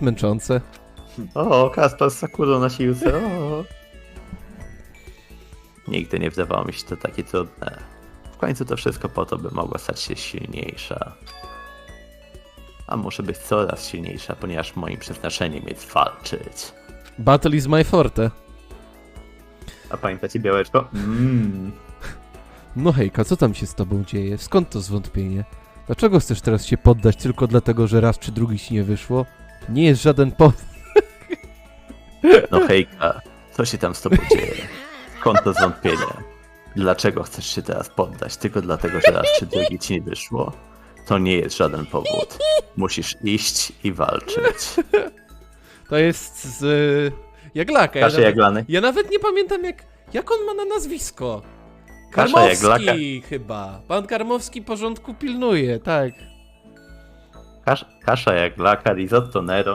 Męczące. O, Kaspar z Sakurą na siłce, o. Nigdy nie wydawało mi się to takie trudne. W końcu to wszystko po to, by mogła stać się silniejsza. A muszę być coraz silniejsza, ponieważ moim przeznaczeniem jest walczyć. Battle is my forte. A pamiętacie białeczko? Mmm. No hejka, co tam się z tobą dzieje? Skąd to zwątpienie? Dlaczego chcesz teraz się poddać tylko dlatego, że raz czy drugi ci nie wyszło? Nie jest żaden powód. No hejka, co się tam z tobą dzieje? Skąd to zwątpienie? Dlaczego chcesz się teraz poddać? Tylko dlatego, że raz czy drugi ci nie wyszło? To nie jest żaden powód. Musisz iść i walczyć. To jest z... y, Jaglaka. Ja Kaszę nawet, jaglany. ja nawet nie pamiętam jak... Jak on ma na nazwisko? Karmowski chyba. Pan Karmowski porządku pilnuje, tak. Kasz, kasza jak laka, risotto nero.